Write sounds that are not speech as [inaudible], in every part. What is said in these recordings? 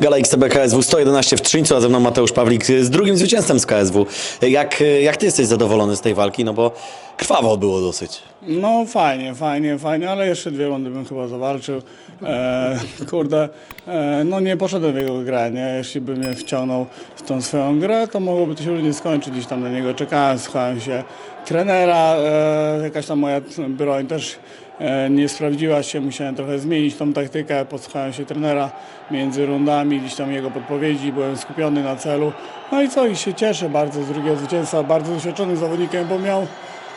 Gala XTB KSW 111 w Trzyńcu, a ze mną Mateusz Pawlik z drugim zwycięzcą z KSW. Jak, jak ty jesteś zadowolony z tej walki? No bo krwawo było dosyć. No fajnie, fajnie, fajnie, ale jeszcze dwie rundy bym chyba zawalczył. E, kurde, e, no nie poszedłem w jego grę, nie? Jeśli by mnie wciągnął w tą swoją grę, to mogłoby to się różnie skończyć. Gdzieś tam na niego czekałem, słuchałem się trenera, e, jakaś tam moja broń też nie sprawdziła się, musiałem trochę zmienić tą taktykę, posłuchałem się trenera między rundami, gdzieś tam jego podpowiedzi, byłem skupiony na celu. No i co, i się cieszę bardzo z drugiego zwycięstwa, bardzo doświadczonym zawodnikiem, bo miał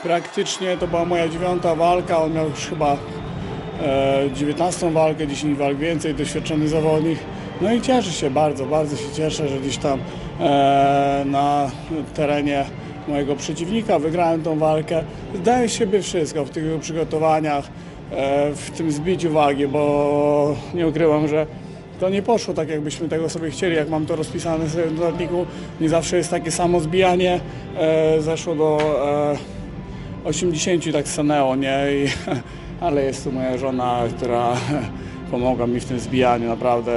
Praktycznie to była moja dziewiąta walka, on miał już chyba e, 19 walkę, 10 walk więcej, doświadczony zawodnik. No i cieszę się bardzo, bardzo się cieszę, że gdzieś tam e, na terenie mojego przeciwnika wygrałem tą walkę. Z siebie wszystko w tych przygotowaniach, e, w tym zbiciu wagi, bo nie ukrywam, że to nie poszło tak, jakbyśmy tego sobie chcieli, jak mam to rozpisane w dodatniku. Nie zawsze jest takie samo zbijanie. E, zeszło do e, 80 tak stanęło, nie? I, [laughs] ale jest tu moja żona, która [laughs] pomogła mi w tym zbijaniu, naprawdę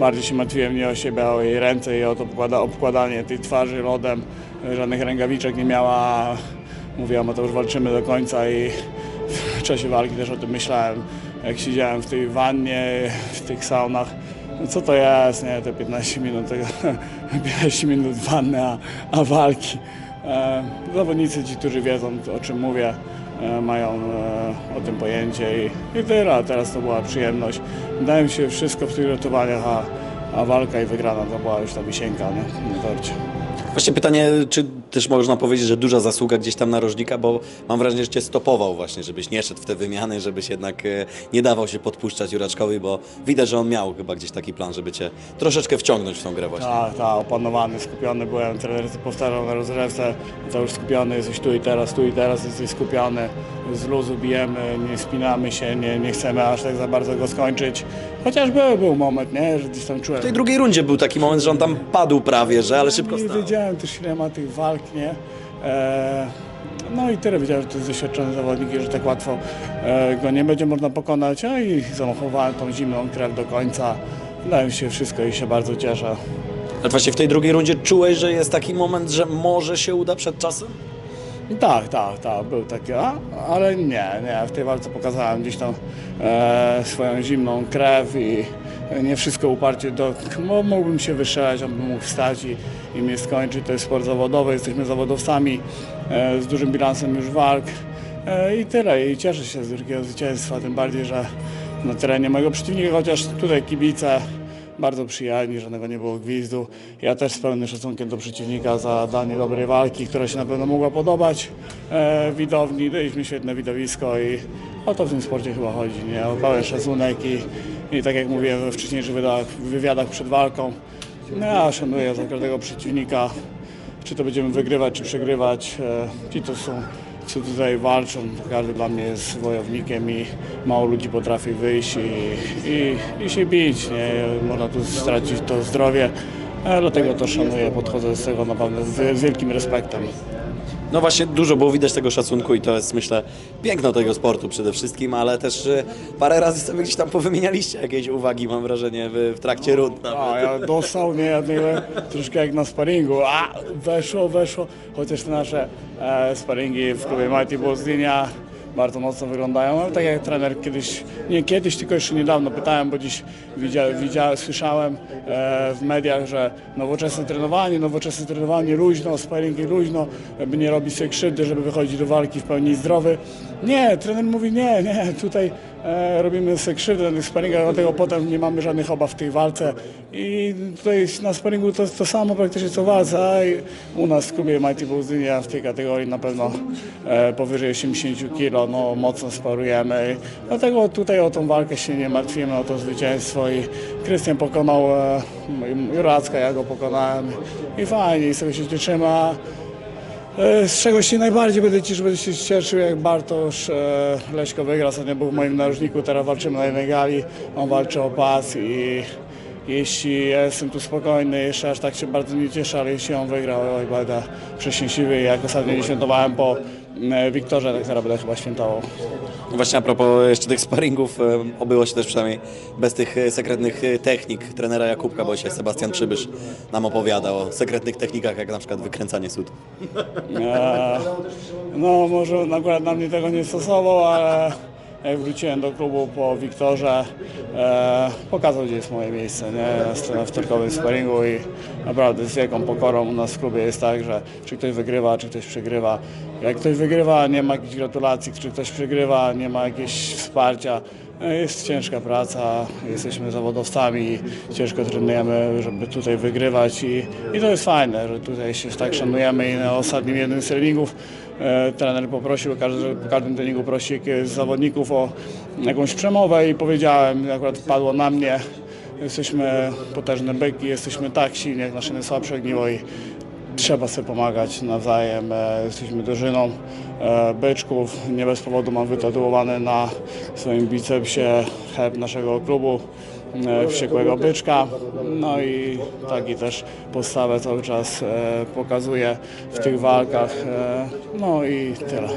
bardziej się martwiłem nie o siebie, a o jej ręce i o to obkłada, obkładanie tej twarzy lodem, żadnych rękawiczek nie miała. Mówiła, to już walczymy do końca i w czasie walki też o tym myślałem, jak siedziałem w tej wannie, w tych saunach. No co to jest, nie, te 15 minut, tego, [laughs] 15 minut wanny, a, a walki. E, zawodnicy, ci, którzy wiedzą o czym mówię, mają e, o tym pojęcie i, i tyle. A Teraz to była przyjemność. Dałem się wszystko w tych ratowaniach, a, a walka i wygrana to była już ta wisienka nie? na torcie. Właśnie pytanie, czy też można powiedzieć, że duża zasługa gdzieś tam narożnika, bo mam wrażenie, że cię stopował właśnie, żebyś nie szedł w te wymiany, żebyś jednak e, nie dawał się podpuszczać Juraczkowi, bo widać, że on miał chyba gdzieś taki plan, żeby cię troszeczkę wciągnąć w tą grę właśnie. Tak, tak, opanowany, skupiony byłem, trener powtarzał na rozrywce, to już skupiony, jesteś tu i teraz, tu i teraz, jesteś skupiony, z luzu bijemy, nie spinamy się, nie, nie chcemy aż tak za bardzo go skończyć, chociaż był, był moment, nie, że gdzieś tam czułem. W tej drugiej rundzie był taki moment, że on tam padł prawie, że ale szybko stał. Wiedziałem też ile ma tych walk, nie? E, no i tyle wiedziałem, że to jest doświadczony zawodnik i że tak łatwo e, go nie będzie można pokonać, a i zamachowałem tą zimną krew do końca. Dałem się wszystko i się bardzo cieszę. Ale właśnie w tej drugiej rundzie czułeś, że jest taki moment, że może się uda przed czasem? Tak, tak, tak, był taki, a, ale nie, nie, w tej walce pokazałem gdzieś tam e, swoją zimną krew i nie wszystko uparcie do, mo, mógłbym się on by mógł wstać i, i mnie skończyć, to jest sport zawodowy, jesteśmy zawodowcami e, z dużym bilansem już walk e, i tyle i cieszę się z drugiego zwycięstwa, tym bardziej, że na terenie mojego przeciwnika, chociaż tutaj kibice bardzo przyjemni, żadnego nie było gwizdu. Ja też z pełnym szacunkiem do przeciwnika za danie dobrej walki, która się na pewno mogła podobać e, widowni. Daliśmy świetne widowisko i o to w tym sporcie chyba chodzi. Nie? O pełen szacunek i, i tak jak mówiłem we wcześniejszych wywiadach, wywiadach przed walką, no, ja szanuję za każdego przeciwnika, czy to będziemy wygrywać, czy przegrywać. E, ci to są co tutaj walczą, każdy dla mnie jest wojownikiem i mało ludzi potrafi wyjść i, i, i się bić. Nie? Można tu stracić to zdrowie, dlatego to szanuję, podchodzę z tego naprawdę z, z wielkim respektem. No właśnie dużo było widać tego szacunku i to jest myślę piękno tego sportu przede wszystkim, ale też e, parę razy sobie gdzieś tam powymienialiście jakieś uwagi, mam wrażenie, w, w trakcie rund. nawet. A ja dostał, nie, ja nie, troszkę jak na sparingu, a weszło, weszło, chociaż te nasze e, sparingi w klubie Bulls Gdynia bardzo mocno wyglądają, ale tak jak trener kiedyś, nie kiedyś, tylko jeszcze niedawno pytałem, bo dziś widziałem, widziałem słyszałem e, w mediach, że nowoczesne trenowanie, nowoczesne trenowanie luźno, sparingi luźno, by nie robić sobie krzywdy, żeby wychodzić do walki w pełni zdrowy. Nie, trener mówi nie, nie, tutaj robimy sobie krzywdę na sparingach, dlatego potem nie mamy żadnych obaw w tej walce. I tutaj na sparingu to to samo praktycznie co walce, a i u nas w klubie Mighty Bulls Gdynia w tej kategorii na pewno e, powyżej 80 kg, no mocno sparujemy. Dlatego tutaj o tą walkę się nie martwimy, o to zwycięstwo. I Krystian pokonał e, Juracka, ja go pokonałem. I fajnie i sobie się cieszymy, E, Z czego się najbardziej będę cieszył, będę się cieszył, jak Bartosz e, Leśko wygra. Ostatnio był w moim narożniku, teraz walczymy na jednej gali. On walczy o pas i jeśli ja jestem tu spokojny, jeszcze aż tak się bardzo nie cieszę, ale jeśli on wygra, oj, będę przeszczęśliwy. Jak ostatnio nie świętowałem po e, Wiktorze tak teraz będę chyba świętował. Właśnie a propos jeszcze tych sparingów, obyło się też przynajmniej bez tych e, sekretnych e, technik trenera Jakubka, bo się Sebastian Przybysz nam opowiada o sekretnych technikach, jak na przykład wykręcanie sód. E, no może akurat na mnie tego nie stosował, ale jak wróciłem do klubu po Wiktorze, e, pokazał gdzie jest moje miejsce nie? Na wtorkowym sparingu i naprawdę z wielką pokorą u nas w klubie jest tak, że czy ktoś wygrywa, czy ktoś przegrywa. Jak ktoś wygrywa, nie ma jakichś gratulacji, czy ktoś przegrywa, nie ma jakiegoś wsparcia. E, Jest ciężka praca, jesteśmy zawodowcami, ciężko trenujemy, żeby tutaj wygrywać i, i to jest fajne, że tutaj się tak szanujemy i na ostatnim jednym z treningów e, trener poprosił, każdy, po każdym treningu prosi zawodników o jakąś przemowę i powiedziałem, akurat padło na mnie, jesteśmy potężne byki, jesteśmy tak silni jak nasze najsłabsze ogniwo i trzeba sobie pomagać nawzajem. E, Jesteśmy drużyną e, byczków. Nie bez powodu mam wytatuowany na swoim bicepsie herb naszego klubu e, wściekłego byczka. No i taki też postawę cały czas e, pokazuję w tych walkach. E, No i tyle.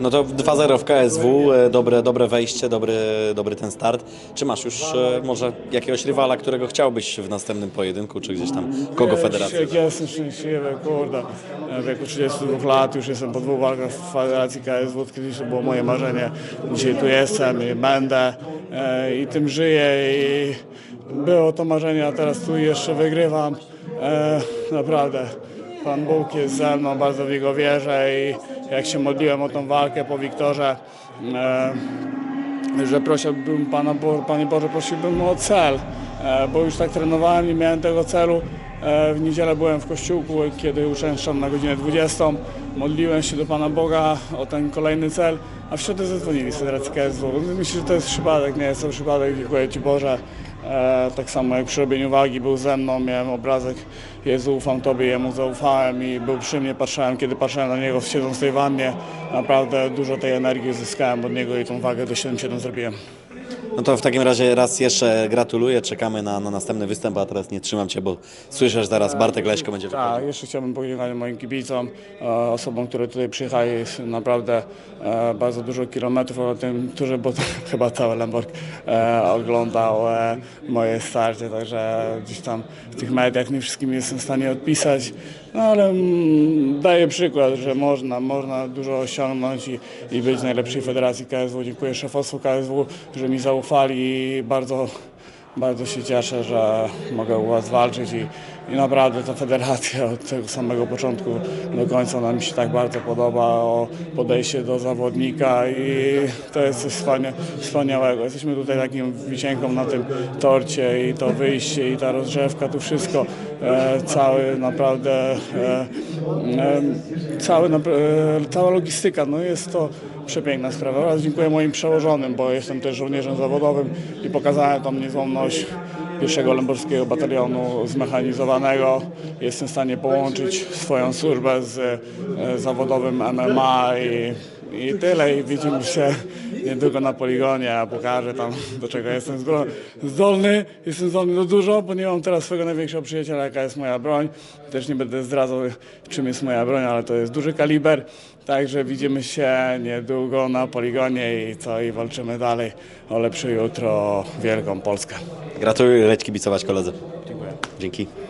No to 2-0 w KSW, e, dobre, dobre wejście, dobry, dobry ten start. Czy masz już e, może jakiegoś rywala, którego chciałbyś w następnym pojedynku, czy gdzieś tam kogo federacja? Jak jestem szczęśliwy, kurde. W wieku 32 lat już jestem po dwóch walkach w Federacji KSW, kiedyś to było moje marzenie. Dzisiaj tu jestem i będę e, i tym żyję i było to marzenie, a teraz tu jeszcze wygrywam. Naprawdę. Pan Bóg jest ze mną, bardzo w Niego wierzę i jak się modliłem o tą walkę po Wiktorze, e, że prosiłbym Pana, Bo- Panie Boże, prosiłbym o cel, e, bo już tak trenowałem, nie miałem tego celu. E, W niedzielę byłem w kościółku, kiedy uczęszczam na godzinę 20. Modliłem się do Pana Boga o ten kolejny cel, a w środę zadzwonili z KSW. Myślę, że to jest przypadek, nie jest to przypadek. Dziękuję Ci Boże. Tak samo jak przy robieniu wagi był ze mną, miałem obrazek Jezu, ufam Tobie, Jemu zaufałem i był przy mnie, patrzyłem, kiedy patrzyłem na Niego siedząc w tej wannie, naprawdę dużo tej energii uzyskałem od Niego i tą wagę do 7,7 zrobiłem. No to w takim razie raz jeszcze gratuluję, czekamy na, na następny występ, a teraz nie trzymam Cię, bo słyszę, że zaraz Bartek Leśko będzie wychodził. Tak, jeszcze chciałbym podziękować moim kibicom, e, osobom, które tutaj przyjechali, jest naprawdę e, bardzo dużo kilometrów, o tym, którzy, bo to, [laughs] chyba cały Lemborg e, oglądał e, moje starcie, także gdzieś tam w tych mediach nie wszystkim jestem w stanie odpisać, no ale mm, daję przykład, że można, można dużo osiągnąć i, i być w najlepszej federacji KSW. Dziękuję szefostwu KSW, że mi zaufali i bardzo bardzo się cieszę, że mogę u Was walczyć i, i naprawdę ta federacja [laughs] od tego samego początku do końca ona mi się tak bardzo podoba, o podejście do zawodnika i to jest coś wspania- wspaniałego. Jesteśmy tutaj takim wisienką na tym torcie i to wyjście i ta rozgrzewka, tu wszystko, e, cały naprawdę, e, e, cały, e, cała logistyka, no jest to przepiękna sprawa. Oraz dziękuję moim przełożonym, bo jestem też żołnierzem zawodowym i pokazałem tą niezłomność pierwszego Lęborskiego Batalionu zmechanizowanego. Jestem w stanie połączyć swoją służbę z e, zawodowym MMA i, i tyle. I widzimy się niedługo na poligonie, ja pokażę tam do czego jestem zdolny. Jestem zdolny do dużo, bo nie mam teraz swojego największego przyjaciela, jaka jest moja broń. Też nie będę zdradzał czym jest moja broń, ale to jest duży kaliber. Także widzimy się niedługo na poligonie i co, i walczymy dalej o lepsze jutro, o wielką Polskę. Gratuluję, leć kibicować koledze. Dziękuję. Dzięki.